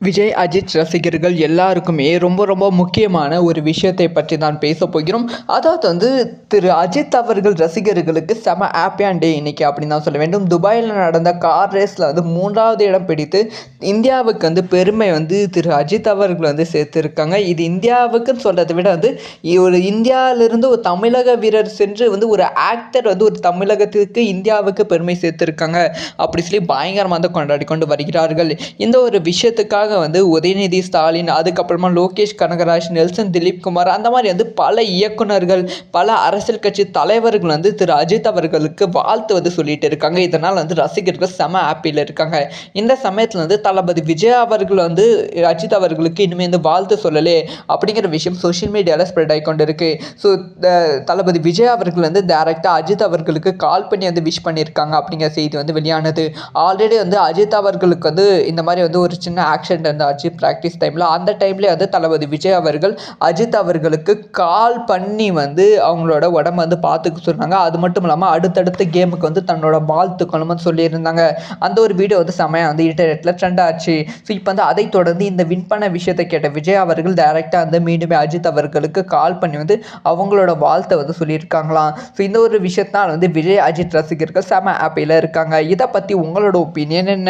விஜய் அஜித் ரசிகர்கள் எல்லாருக்குமே ரொம்ப ரொம்ப முக்கியமான ஒரு விஷயத்தை பற்றி தான் பேச போகிறோம். அதாவது வந்து திரு அஜித் அவர்கள் ரசிகர்களுக்கு செம ஹாப்பியான் டே இன்னைக்கு அப்படின்னு தான் சொல்ல வேண்டும். துபாயில் நடந்த கார் ரேஸில் வந்து மூன்றாவது இடம் பிடித்து இந்தியாவுக்கு வந்து பெருமை வந்து திரு அஜித் அவர்கள் வந்து சேர்த்துருக்காங்க. இது இந்தியாவுக்குன்னு சொல்கிறத விட வந்து ஒரு இந்தியாவிலிருந்து ஒரு தமிழக வீரர் சென்று வந்து ஒரு ஆக்டர் வந்து ஒரு தமிழகத்துக்கு இந்தியாவுக்கு பெருமை சேர்த்துருக்காங்க. அப்படி சொல்லி பயங்கரமாக வந்து கொண்டாடி கொண்டு வருகிறார்கள். இந்த ஒரு விஷயத்துக்காக வந்து உதயநிதி ஸ்டாலின் அதுக்கப்புறமா லோகேஷ் கனகராஜ் நெல்சன் திலீப் குமார் அந்த மாதிரி வந்து பல இயக்குனர்கள் பல அரசியல் கட்சி தலைவர்கள் வந்து திரு. அஜித் அவர்களுக்கு வாழ்த்து வந்து சொல்லிட்டு இருக்காங்க. இதனால் வந்து ரசிகர்கள் செம ஹாப்பியில் இருக்காங்க. இந்த சமயத்தில் வந்து தளபதி விஜய் அவர்கள் வந்து அஜித் அவர்களுக்கு இனிமேல் வந்து வாழ்த்து சொல்லலே அப்படிங்கிற விஷயம் சோஷியல் மீடியாவில் ஸ்ப்ரெட் ஆகி கொண்டு இருக்கு ஸோ தளபதி விஜய் அவர்கள் வந்து டேரெக்டாக அஜித் அவர்களுக்கு கால் பண்ணி வந்து விஷ் பண்ணியிருக்காங்க அப்படிங்கிற செய்தி வந்து வெளியானது. ஆல்ரெடி வந்து அஜித் அவர்களுக்கு வந்து இந்த மாதிரி வந்து ஒரு சின்ன ஆக்ஷன் ஆக்சிடென்ட் இருந்தாச்சு ப்ராக்டிஸ் டைமில் அந்த டைம்லேயே வந்து தளபதி விஜய் அவர்கள் அஜித் அவர்களுக்கு கால் பண்ணி வந்து அவங்களோட உடம்ப வந்து பார்த்துக்க சொன்னாங்க. அது மட்டும் இல்லாமல் அடுத்தடுத்த கேமுக்கு வந்து தன்னோட வாழ்த்துக்கணும்னு சொல்லியிருந்தாங்க. அந்த ஒரு வீடியோ வந்து செமையாக வந்து இன்டர்நெட்டில் ட்ரெண்ட் ஆச்சு. ஸோ இப்போ வந்து அதை தொடர்ந்து இந்த வின் பண்ண விஷயத்தை கேட்ட விஜய் அவர்கள் டைரெக்டாக வந்து மீண்டும் அஜித் அவர்களுக்கு கால் பண்ணி வந்து அவங்களோட வாழ்த்தை வந்து சொல்லியிருக்காங்களாம். ஸோ இந்த ஒரு விஷயத்தினால் வந்து விஜய் அஜித் ரசிகர்கள் செம ஹாப்பியில் இருக்காங்க. இதை பற்றி உங்களோட ஒப்பீனியன் என்ன?